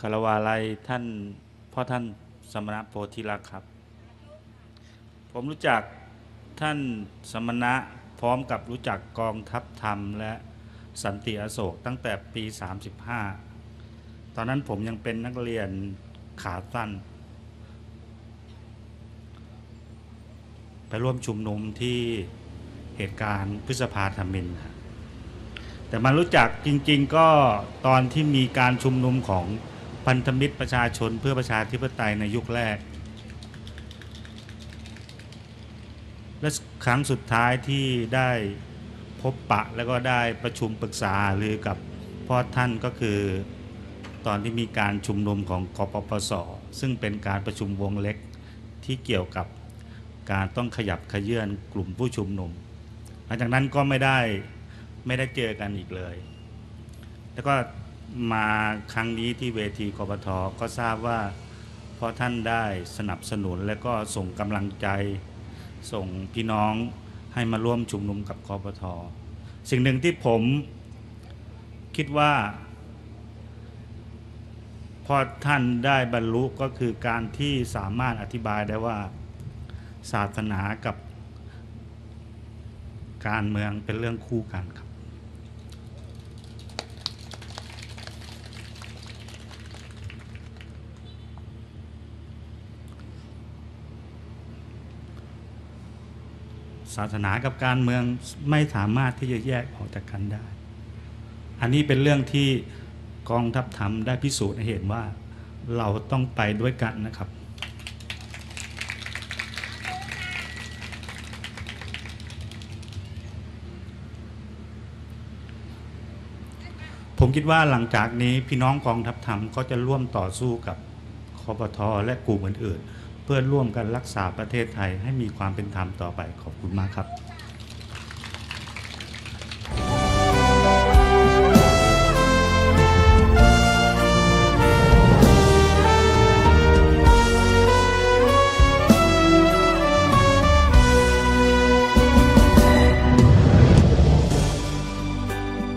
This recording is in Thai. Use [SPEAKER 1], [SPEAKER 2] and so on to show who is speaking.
[SPEAKER 1] คารวาลัยท่านพ่อท่านสมณะโพธิลักษ์ครับ ผมรู้จักท่านสมณะพร้อมกับรู้จักกองทัพธรรม และสันติอโศกตั้งแต่ปี 35 ตอนนั้นผมยังเป็นนักเรียนขาสั้น ไปร่วมชุมนุมที่เหตุการณ์พฤษภาธมินครับแต่มารู้จักจริงๆก็ตอนที่มีการชุมนุมของ พันธมิตรประชาชนเพื่อประชาธิปไตยในยุคแรก และครั้งสุดท้ายที่ได้พบปะแล้วก็ได้ประชุมปรึกษาหรือกับพ่อท่านก็คือตอนที่มีการชุมนุมของกปปส ซึ่งเป็นการประชุมวงเล็กที่เกี่ยวกับการต้องขยับขยื่นกลุ่มผู้ชุมนุม หลังจากนั้นก็ไม่ได้ไม่ได้เจอกันอีกเลย แล้วก็ มาครั้งนี้ที่เวทีกปทก็ทราบว่าเพ่อท่านได้สนับสนุนและก็ส่งกำลังใจ ส่งพี่น้องให้มาร่วมชุมนุมกับกปทสิ่งหนึ่งที่ผมคิดว่า พอท่านได้บรรลุก็คือการที่สามารถอธิบายได้ว่าศาสนากับการเมืองเป็นเรื่องคู่กันครับ ศาสนากับการเมืองไม่สามารถที่จะแยกออกจากกันได้ อันนี้เป็นเรื่องที่กองทัพธรรมได้พิสูจน์ให้เห็นว่าเราต้องไปด้วยกันนะครับ ผมคิดว่าหลังจากนี้พี่น้องกองทัพธรรมก็จะร่วมต่อสู้กับคอปทอและกลุ่มอื่นๆ เพื่อร่วมกันรักษาประเทศไทยให้มีความเป็นธรรมต่อไปขอบคุณมากครับ